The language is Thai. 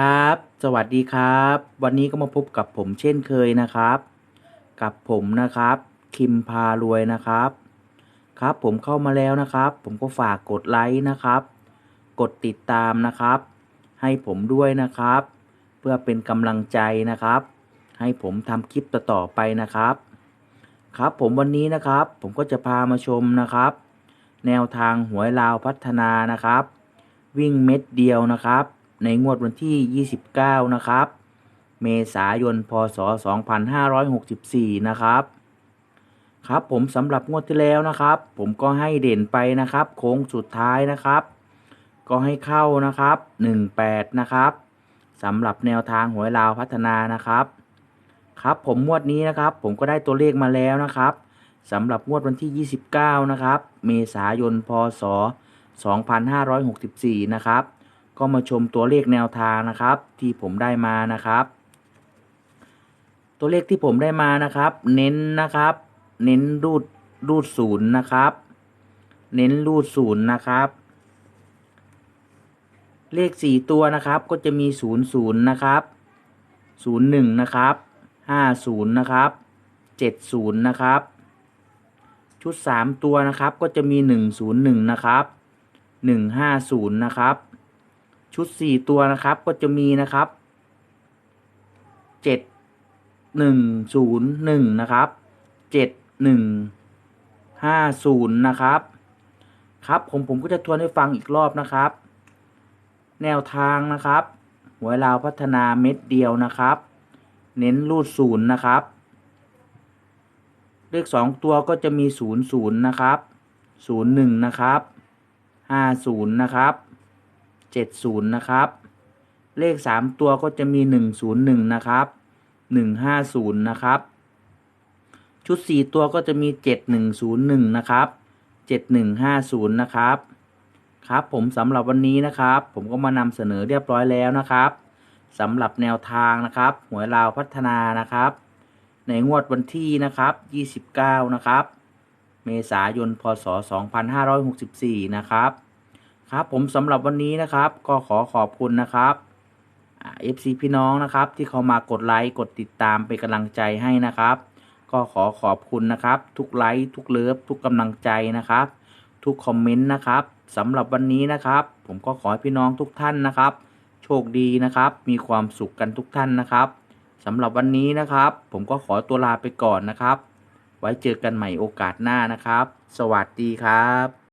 ครับ สวัสดีครับ วันนี้ก็มาพบกับผมเช่นเคยนะครับ กับผมนะครับ คิมพารวยนะครับ ครับผมเข้ามาแล้วนะครับ ผมก็ฝากกดไลค์นะครับ กดติดตามนะครับ ให้ผมด้วยนะครับ เพื่อเป็นกำลังใจนะครับ ให้ผมทำคลิปต่อๆไปนะครับ ครับผมวันนี้นะครับ ผมก็จะพามาชมนะครับ แนวทางหวยลาวพัฒนานะครับ วิ่งเม็ดเดียวนะครับ ในงวดวันที่ 29 นะครับ เมษายน พศ 2564 นะครับ ครับผมสำหรับงวดที่แล้วนะครับ ผมก็ให้เด่นไปนะครับ โค้งสุดท้ายนะครับ ก็ให้เข้านะครับ 18 นะครับสำหรับแนวทางหวยลาวพัฒนานะครับ ครับผมงวดนี้นะครับ ผมก็ได้ตัวเลขมาแล้วนะครับสำหรับงวดวันที่ 29 นะครับ เมษายน พศ 2564 นะครับ ก็มาชมตัวเลขแนวทางนะครับ ที่ผมได้มานะครับ ตัวเลขที่ผมได้มานะครับ เน้นนะครับ เน้นรูดรูดศูนย์นะครับ เน้นรูดศูนย์นะครับ เลขสี่ตัวนะครับก็จะมีศูนย์ศูนย์นะครับศูนย์หนึ่งนะครับห้าศูนย์นะครับเจ็ดศูนย์นะครับ ชุดสามตัวนะครับก็จะมีหนึ่งศูนย์หนึ่งนะครับหนึ่งห้าศูนย์นะครับ ชุดสี่ตัวนะครับก็จะมีนะครับเจ็ดหนึ่งศูนย์หนึ่งนะครับเจ็ดหนึ่งห้าศูนย์นะครับ ครับผมผมก็จะทวนให้ฟังอีกรอบนะครับ แนวทางนะครับ หัวยลาวพัฒนาเม็ดเดียวนะครับ เน้นรูดศูนย์นะครับ เลขสองตัวก็จะมีศูนย์ศูนย์นะครับศูนย์หนึ่งนะครับห้าศูนย์นะครับ เจ็ดศูนย์นะครับ เลขสามตัวก็จะมีหนึ่งศูนย์หนึ่งนะครับหนึ่งห้าศูนย์นะครับ ชุดสี่ตัวก็จะมีเจ็ดหนึ่งศูนย์หนึ่งนะครับเจ็ดหนึ่งห้าศูนย์นะครับ ครับผมสำหรับวันนี้นะครับ ผมก็มานำเสนอเรียบร้อยแล้วนะครับสำหรับแนวทางนะครับหวยลาวพัฒนานะครับ ในงวดวันที่นะครับ 29 นะครับ เมษายน พศ 2564 นะครับ ครับผมสำหรับวันนี้นะครับ ก็ขอขอบคุณนะครับเอฟซีพี่น้องนะครับ ที่เขามากดไลค์กดติดตามเป็นกำลังใจให้นะครับ ก็ขอขอบคุณนะครับ ทุกไลค์ทุกเลิฟทุกกำลังใจนะครับ ทุกคอมเมนต์นะครับสำหรับวันนี้นะครับ ผมก็ขอให้พี่น้องทุกท่านนะครับ โชคดีนะครับ มีความสุขกันทุกท่านนะครับสำหรับวันนี้นะครับ ผมก็ขอตัวลาไปก่อนนะครับ ไว้เจอกันใหม่โอกาสหน้านะครับ สวัสดีครับ